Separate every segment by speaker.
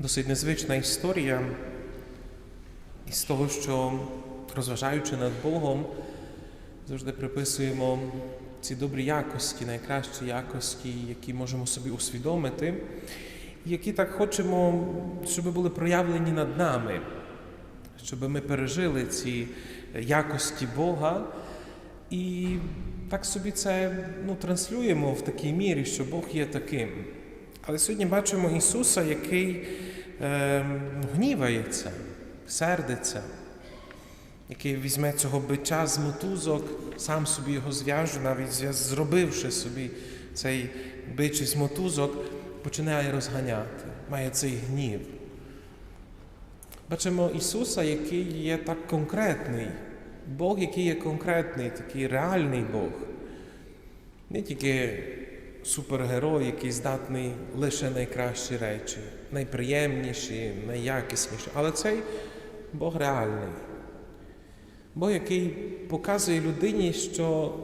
Speaker 1: Досить незвична історія із того, що розважаючи над Богом, завжди приписуємо ці добрі якості, найкращі якості, які можемо собі усвідомити, і які так хочемо, щоб були проявлені над нами, щоб ми пережили ці якості Бога. І так собі це ну, транслюємо в такій мірі, що Бог є таким. Але сьогодні бачимо Ісуса, який е, гнівається, сердиться, який візьме цього биття з мотузок, сам собі його зв'яже, навіть зробивши собі цей бич із мотузок, починає розганяти, має цей гнів. Бачимо Ісуса, який є так конкретний, Бог, який є конкретний, такий реальний Бог. Не тільки супергерой, який здатний лише найкращі речі, найприємніші, найякісніші, але цей Бог реальний. Бог, який показує людині, що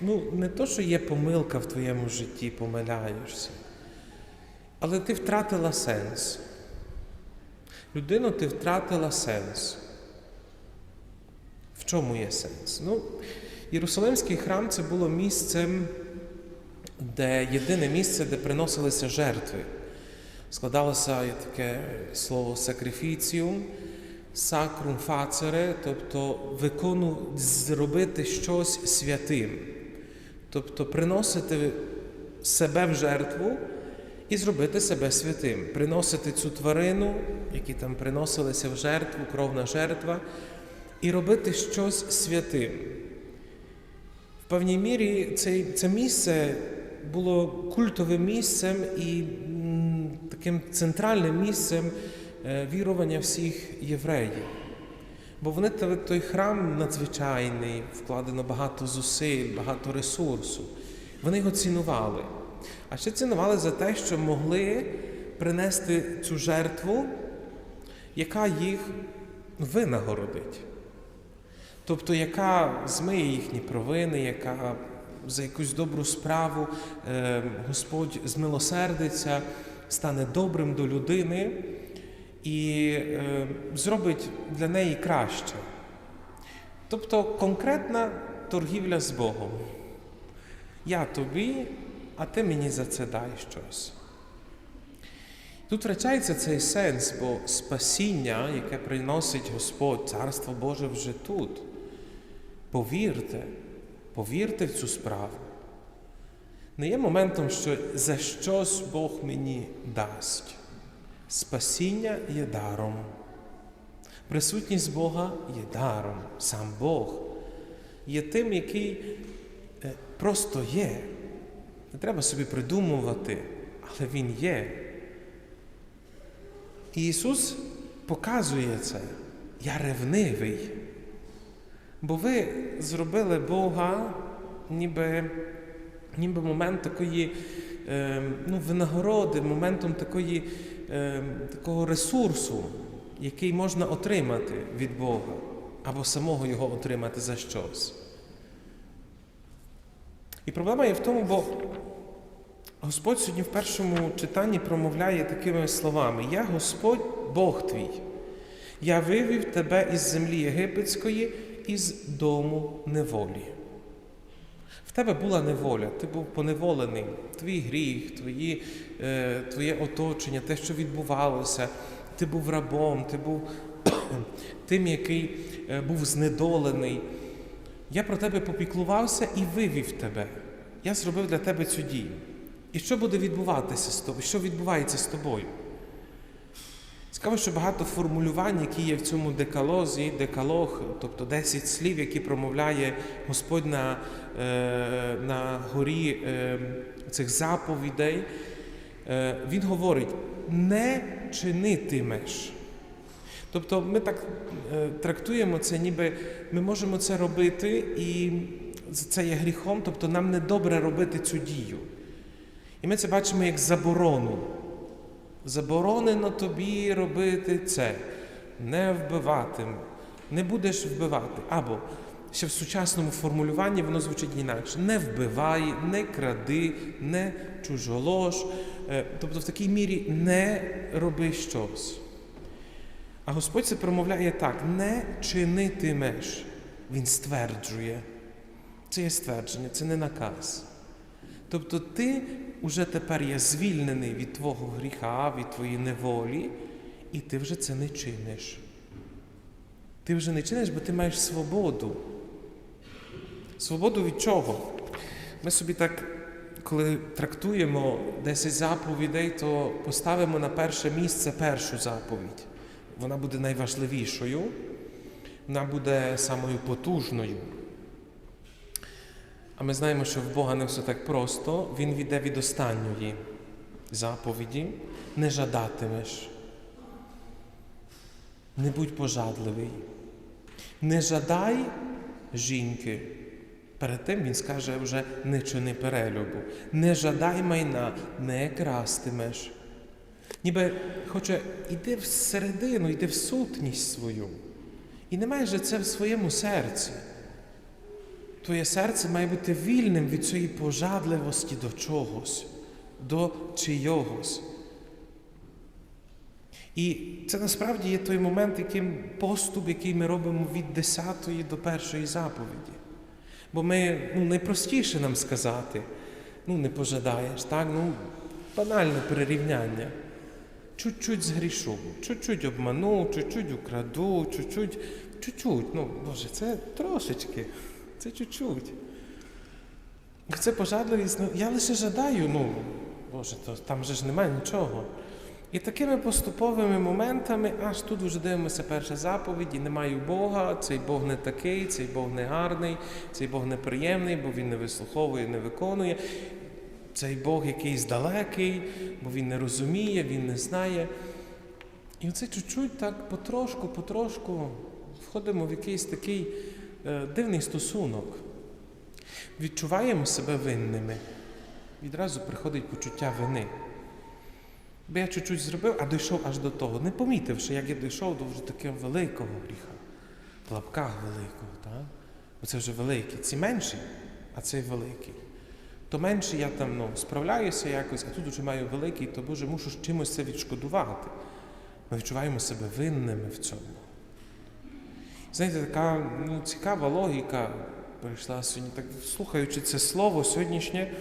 Speaker 1: ну, не то, що є помилка в твоєму житті, помиляєшся, але ти втратила сенс. Людино, ти втратила сенс. В чому є сенс? Ну, Єрусалимський храм це було місцем, де єдине місце, де приносилися жертви. Складалося таке слово сакрифіціум, сакрум фацере, тобто викону, зробити щось святим. Тобто приносити себе в жертву і зробити себе святим, приносити цю тварину, які там приносилися в жертву, кровна жертва, і робити щось святим. В певній мірі це, це місце було культовим місцем і таким центральним місцем е, вірування всіх євреїв. Бо вони той храм надзвичайний, вкладено багато зусиль, багато ресурсу. Вони його цінували. А ще цінували за те, що могли принести цю жертву, яка їх винагородить. Тобто, яка змиє їхні провини, яка за якусь добру справу е, Господь змилосердиться, стане добрим до людини і е, зробить для неї краще. Тобто конкретна торгівля з Богом. Я тобі, а ти мені за це дай щось. Тут втрачається цей сенс, бо спасіння, яке приносить Господь, Царство Боже вже тут. Повірте, повірте в цю справу. Не є моментом, що за щось Бог мені дасть. Спасіння є даром. Присутність Бога є даром. Сам Бог є тим, який е, просто є. Не треба собі придумувати, але Він є. І Ісус показує це. Я ревнивий. Бо ви зробили Бога ніби, ніби момент такої е, ну, винагороди, моментом такої, е, такого ресурсу, який можна отримати від Бога, або самого його отримати за щось. І проблема є в тому, бо Господь сьогодні в першому читанні промовляє такими словами: Я Господь, Бог твій. Я вивів тебе із землі єгипетської, із дому неволі. В тебе була неволя, ти був поневолений, твій гріх, твої, е, твоє оточення, те, що відбувалося, ти був рабом, ти був тим, який е, був знедолений. Я про тебе попіклувався і вивів тебе. Я зробив для тебе цю дію. І що буде відбуватися з тобою? Що відбувається з тобою? Цікаво, що багато формулювань, які є в цьому декалозі, декалог, тобто 10 слів, які промовляє Господь на, е, на горі е, цих заповідей, е, він говорить: не чинитимеш. Тобто ми так трактуємо це, ніби ми можемо це робити, і це є гріхом, тобто нам не добре робити цю дію. І ми це бачимо як заборону. Заборонено тобі робити це, не вбивати, не будеш вбивати. Або ще в сучасному формулюванні воно звучить інакше: не вбивай, не кради, не чужолож, е, тобто в такій мірі не роби щось. А Господь це промовляє так: не чинитимеш. Він стверджує. Це є ствердження, це не наказ. Тобто ти вже тепер є звільнений від твого гріха, від твоєї неволі, і ти вже це не чиниш. Ти вже не чиниш, бо ти маєш свободу. Свободу від чого? Ми собі так, коли трактуємо 10 заповідей, то поставимо на перше місце першу заповідь. Вона буде найважливішою, вона буде самою потужною. А ми знаємо, що в Бога не все так просто. Він віде від останньої заповіді. Не жадатимеш. Не будь пожадливий. Не жадай жінки. Перед тим він скаже вже не чини перелюбу. Не жадай майна, не крастимеш. Ніби хоче, іди всередину, йди в сутність свою. І не маєш же це в своєму серці. Твоє серце має бути вільним від цієї пожадливості до чогось, до чийогось. І це насправді є той момент, яким поступ, який ми робимо від 10 до першої заповіді. Бо ми ну, найпростіше нам сказати, ну не пожадаєш, так? Ну, банальне перерівняння. Чуть-чуть згрішу, чуть-чуть обману, чуть-чуть украду, чуть-чуть, чуть-чуть. Ну, Боже, це трошечки, це чуть-чуть. Це пожадливість, ну, я лише жадаю, ну, Боже, то там же ж немає нічого. І такими поступовими моментами, аж тут вже дивимося перша заповідь, і немає Бога, цей Бог не такий, цей Бог не гарний, цей Бог неприємний, бо він не вислуховує, не виконує. Цей Бог якийсь далекий, бо він не розуміє, він не знає. І оце чуть-чуть так потрошку, потрошку входимо в якийсь такий дивний стосунок. Відчуваємо себе винними. Відразу приходить почуття вини. Бо я чуть-чуть зробив, а дійшов аж до того, не помітивши, як я дійшов до вже такого великого гріха, в лапках великого. Так? Бо це вже великий. Ці менші, а цей великий. То менше я там ну, справляюся якось, а тут вже маю великий, то Боже, мушу чимось це відшкодувати. Ми відчуваємо себе винними в цьому. Знаєте, така ну, цікава логіка прийшла сьогодні, так слухаючи це слово сьогоднішнє.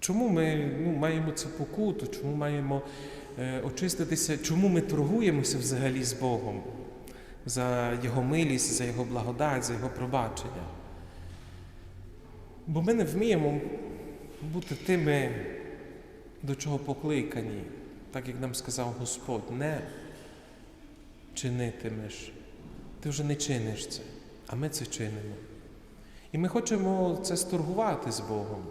Speaker 1: Чому ми ну, маємо цю покуту, чому маємо е, очиститися, чому ми торгуємося взагалі з Богом за Його милість, за Його благодать, за Його пробачення? Бо ми не вміємо бути тими, до чого покликані, так як нам сказав Господь, не чинитимеш. Ти вже не чиниш це, а ми це чинимо. І ми хочемо це сторгувати з Богом.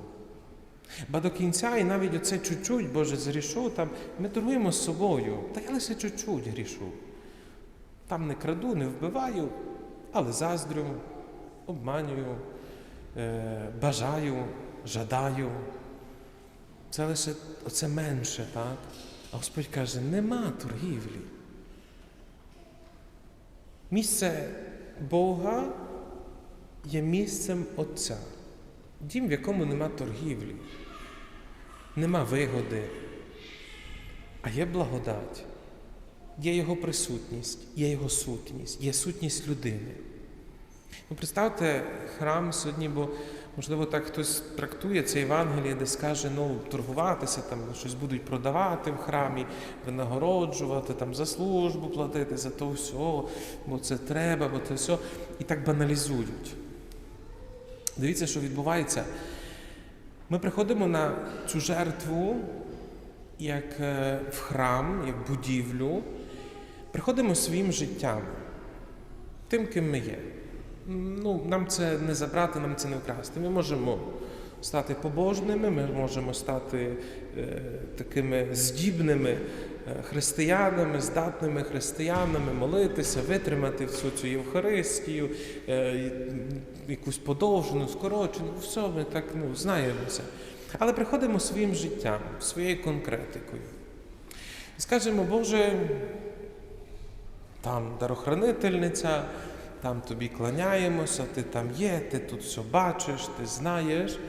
Speaker 1: Ба до кінця, і навіть оце чуть-чуть, Боже, згрішу, там ми торгуємо з собою. Та я лише чуть-чуть грішу. Там не краду, не вбиваю, але заздрю, обманюю, е, бажаю, жадаю. Це лише оце менше, так? А Господь каже, нема торгівлі. Місце Бога є місцем Отця. Дім, в якому нема торгівлі, нема вигоди, а є благодать, є Його присутність, є Його сутність, є сутність людини. Ну, Представте храм сьогодні, бо, можливо, так хтось трактує це Євангеліє, де скаже, ну, торгуватися, там щось будуть продавати в храмі, винагороджувати, там за службу платити, за то все, бо це треба, бо це все. І так баналізують. Дивіться, що відбувається. Ми приходимо на цю жертву як е, в храм, як будівлю, приходимо своїм життям, тим, ким ми є. Ну, Нам це не забрати, нам це не вкрасти. Ми можемо стати побожними, ми можемо стати е, такими здібними е, християнами, здатними християнами, молитися, витримати всю цю Євхаристію, е, якусь подовжену, скорочену, все ми так ну, знаємося. Але приходимо своїм життям, своєю конкретикою. І скажемо, Боже, там дарохранительниця, там тобі кланяємося, ти там є, ти тут все бачиш, ти знаєш.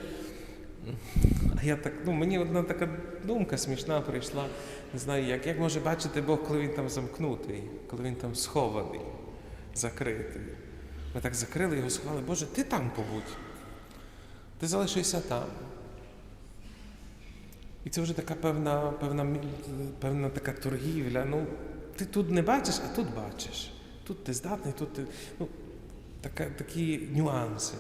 Speaker 1: А я так, ну мені одна така думка смішна прийшла. Не знаю як. Як може бачити Бог, коли він там замкнутий, коли він там схований, закритий. Ми так закрили його, сховали, Боже, ти там побудь. Ти залишися там. І це вже така певна, певна, певна така торгівля. Ну, ти тут не бачиш, а тут бачиш. Тут ти здатний, тут ти. Ну, така, такі нюанси.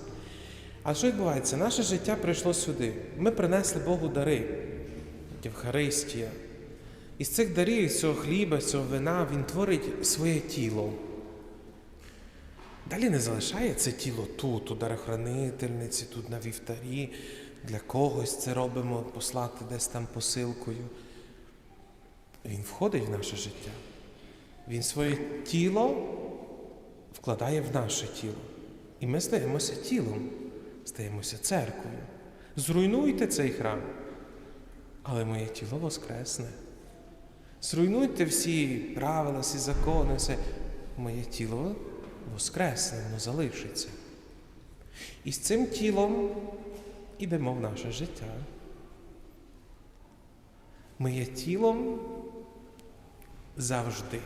Speaker 1: А що відбувається? Наше життя прийшло сюди. Ми принесли Богу дари, Євхаристія. Із цих дарів, з цього хліба, з цього вина Він творить своє тіло. Далі не залишає це тіло тут, у дарохранительниці, тут на вівтарі. Для когось це робимо послати десь там посилкою. Він входить в наше життя. Він своє тіло вкладає в наше тіло. І ми стаємося тілом, стаємося церквою. Зруйнуйте цей храм, але моє тіло воскресне. Зруйнуйте всі правила, всі закони, все. Моє тіло воскресне, воно залишиться. І з цим тілом ідемо в наше життя. Ми є тілом завжди,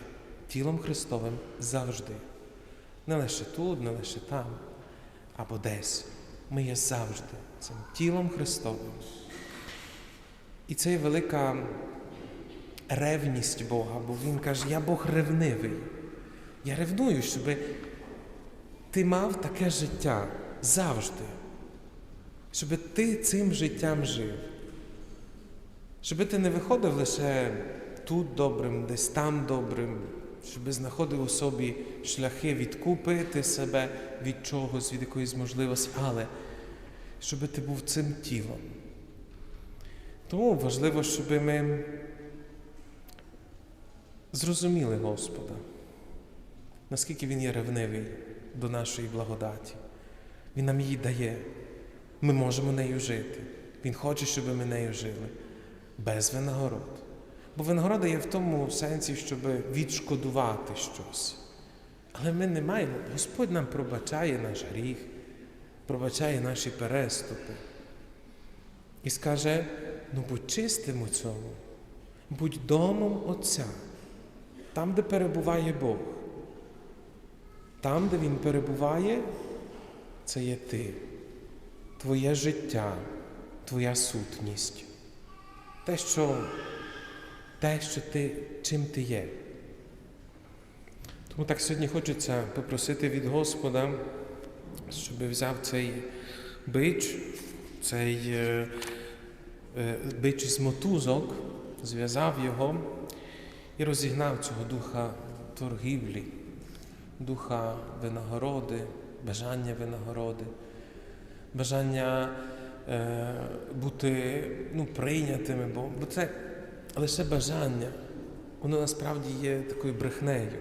Speaker 1: тілом Христовим завжди. Не лише тут, не лише там, або десь. Ми є завжди цим тілом Христовим. І це є велика ревність Бога, бо Він каже, я Бог ревнивий. Я ревную, щоб ти мав таке життя завжди. Щоб ти цим життям жив. Щоб ти не виходив лише тут добрим, десь там добрим, щоб знаходив у собі шляхи відкупити себе від чогось, від якоїсь можливості, але щоб ти був цим тілом. Тому важливо, щоб ми зрозуміли Господа, наскільки Він є ревнивий до нашої благодаті. Він нам її дає. Ми можемо нею жити. Він хоче, щоб ми нею жили без винагород. Бо винагорода є в тому сенсі, щоб відшкодувати щось. Але ми не маємо. Господь нам пробачає наш гріх, пробачає наші переступи. І скаже: ну будь чистим у цьому, будь домом Отця, там, де перебуває Бог. Там, де Він перебуває, це є ти, твоє життя, твоя сутність, те, що, те, що ти, чим ти є. Тому так сьогодні хочеться попросити від Господа, щоб взяв цей бич, цей е, е, бич з мотузок, зв'язав його і розігнав цього духа торгівлі, духа винагороди, бажання винагороди, бажання е, бути ну, прийнятими, бо, бо це лише бажання, воно насправді є такою брехнею.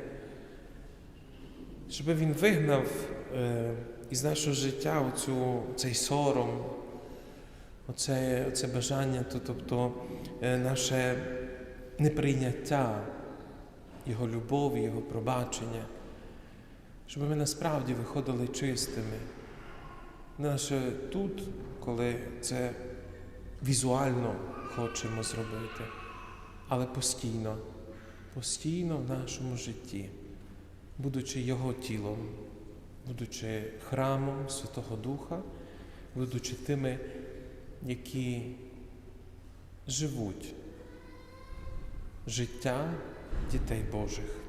Speaker 1: Щоб він вигнав е, із нашого життя оцю, цей сором, оце, оце бажання, то, тобто е, наше неприйняття Його любові, Його пробачення, щоб ми насправді виходили чистими. Не лише тут, коли це візуально хочемо зробити, але постійно, постійно в нашому житті, будучи Його тілом, будучи храмом Святого Духа, будучи тими, які живуть життя дітей Божих.